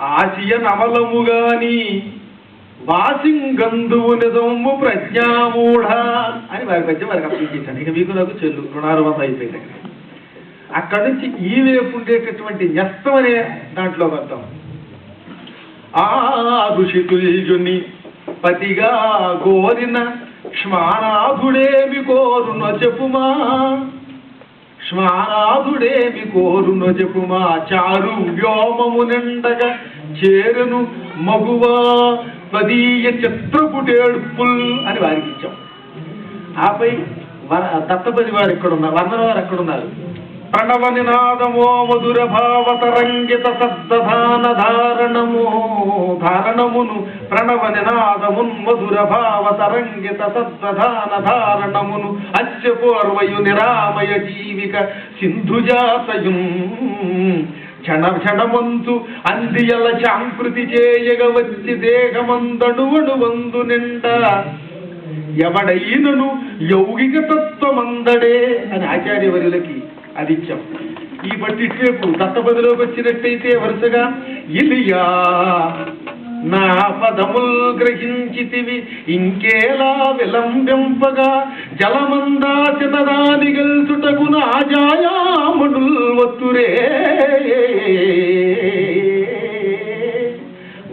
ఆశయ నమలముగాని వాసింగంధువు నిజము ప్రజ్ఞామూఢ. అని వారి మధ్య వారికి అప్పించాను ఇక మీకు నాకు చెల్లు రుణారుమతం అయిపోయింది అక్కడ. అక్కడి నుంచి ఈ వైపు ఉండేటటువంటి న్యస్తం అనే దాంట్లో వద్దాం. ఆ ఋషితుల్యుని పతిగా గోరిన క్ష్మానాథుడేమి కోరున చెప్పుమా? శ్మానాథుడేమి కోరును చెప్పుమా చారు వ్యోమము నిండగా చేరును మగువా? పదీయ చిత్రపుటేడుపుల్ అని వారికి ఇచ్చాం. ఆపై వర- దత్తపతి వారు ఎక్కడున్నారు వర్ణన వారు ఎక్కడున్నారు? నినాదమో మధుర భావ తరంగిత సద్దధాన ధారణము ధారణమును ప్రణవ నినాదమున్ మధుర భావ తరంగిత సద్దధాన ధారణమును అచ్చపూర్వయు నిరామయ జీవిక సింధుజాతయు క్షణ క్షణమంతు అందియల చాంకృతి చేయగ వచ్చి దేహమందడువడు వందు నిండా ఎవడైనను యౌగిక తత్వమందడే అని ఆచార్యవర్యులకి అది ఇచ్చాం ఈ బట్టి ఇటువైపు దత్తపదిలోకి వచ్చినట్టయితే వరుసగా ఇలియా నా పదముల్ గ్రహించితివి ఇంకేలా విలంబింపగా జలమందాచనదాని గెలుచుటకు నా జాయామణుల్ వత్తురే.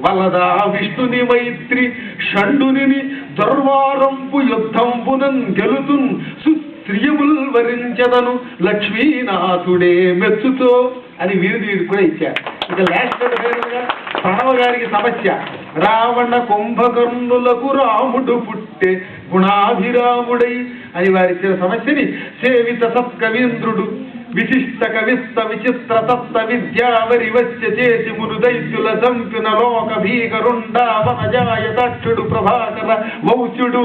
వలదా విష్ణుని మైత్రి షండుని దుర్వారంపు యుద్ధంపునన్ గెలుతున్ సుస్త్రియముల్ వరించదను లక్ష్మీనాథుడే మెచ్చుతో అని వీరి కూడా ఇచ్చారు. ఇక లాస్ట్ ప్రణవ గారికి సమస్య. రావణ కుంభకర్ణులకు రాముడు పుట్టే గుణాభిరాముడై అని వారిచ్చిన సమస్యని సేవిత సత్కవీంద్రుడు విశిష్ట కవిస్త విచిత్ర తత్వ విద్యావరి చేసి మును దైత్యుల చంపిన లోక భీకరుండావనజాయ ప్రభాకర వౌచుడు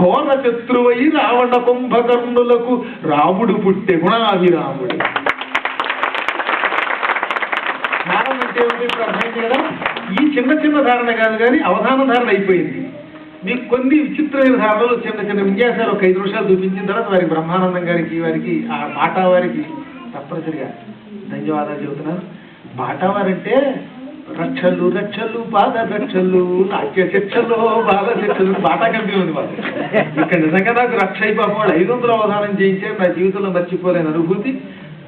ఘోర శత్రువై రావణ కుంభకర్ణులకు రాముడు పుట్టే గుణాభిరాముడు. ధారణ అంటే ఏమిటి ఇప్పుడు అర్థమైంది కదా ఈ చిన్న చిన్న ధారణ కాదు కానీ అవధాన ధారణ అయిపోయింది. మీకు కొన్ని విచిత్రమైన ధారణలు చిన్న చిన్న విన్యాసాలు ఒక ఐదు నిమిషాలు చూపించిన తర్వాత వారికి బ్రహ్మానందం గారికి వారికి ఆ మాట వారికి తప్పనిసరిగా. ధన్యవాదాలు చెబుతున్నాను బాటవారంటే రక్షలు రక్షలు బాధ రక్షలు నాట్య శిక్షలు బాధ శిక్షలు బాటా కంపెనీ ఉంది వాళ్ళు ఇక్కడ నిజంగా నాకు రక్ష అయిపోయి వాళ్ళు ఐదు వందలు అవధానం చేయించే నా జీవితంలో మర్చిపోలేని అనుభూతి.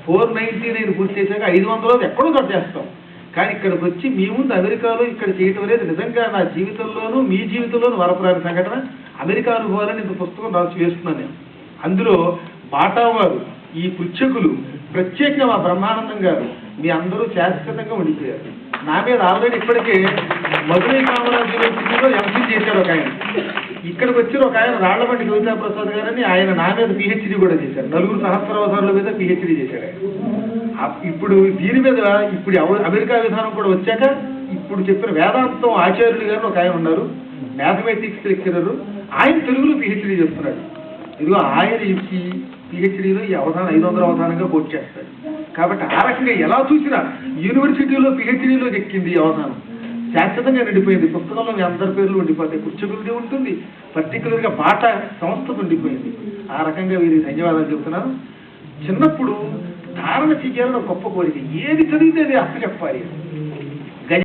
ఫోర్ నైన్టీ నైన్ పూర్తి చేశాక ఐదు వందలు ఎక్కడో కట్టేస్తాం కానీ ఇక్కడికి వచ్చి మీ ముందు అమెరికాలో ఇక్కడ చేయటం అనేది నిజంగా నా జీవితంలోనూ మీ జీవితంలోనూ వరపురాని సంఘటన. అమెరికా అనుభవాలని ఇంత పుస్తకం రాసి వేస్తున్నాను నేను. అందులో బాటా వారు ఈ పుచ్చకులు ప్రత్యేకంగా మా బ్రహ్మానందం గారు మీ అందరూ శాశ్వతంగా ఉండిపోయారు. నా మీద ఆల్రెడీ ఇప్పటికే మధురై కామరాజ్ యూనివర్సిటీలో ఎంసీ చేశారు ఒక ఆయన. ఇక్కడికి వచ్చి ఒక ఆయన రాళ్ళబండి కవితా ప్రసాద్ గారని ఆయన నా మీద పిహెచ్డి కూడా చేశారు. నలుగురు సహస్రవధారుల మీద పిహెచ్డి చేశారు ఆయన. ఇప్పుడు దీని మీద ఇప్పుడు అమెరికా విధానం కూడా వచ్చాక ఇప్పుడు చెప్పిన వేదాంతం ఆచార్యులు గారు ఒక ఆయన ఉన్నారు మ్యాథమెటిక్స్ లెక్చరర్ ఆయన తెలుగులో పిహెచ్డి చేస్తున్నాడు. ఇదిగో ఆయన ఇచ్చి పిహెచ్డిలో ఈ అవధానం ఐదు వందల అవధానంగా కోట్ చేస్తాడు కాబట్టి ఆ రకంగా ఎలా చూసినా యూనివర్సిటీలో పిహెచ్డిలో ఎక్కింది ఈ అవధానం. శాశ్వతంగా నిండిపోయింది. పుస్తకంలో మీ అందరి పేర్లు ఉండిపోతాయి. కూర్చోబిలిటీ ఉంటుంది. పర్టికులర్గా పాట సంస్థ ఉండిపోయింది. ఆ రకంగా వీరికి ధన్యవాదాలు చెబుతున్నాను. చిన్నప్పుడు ధారణ చేయాలని గొప్ప కోరిక. ఏది చదివితే అది అప్పచెప్పాలి.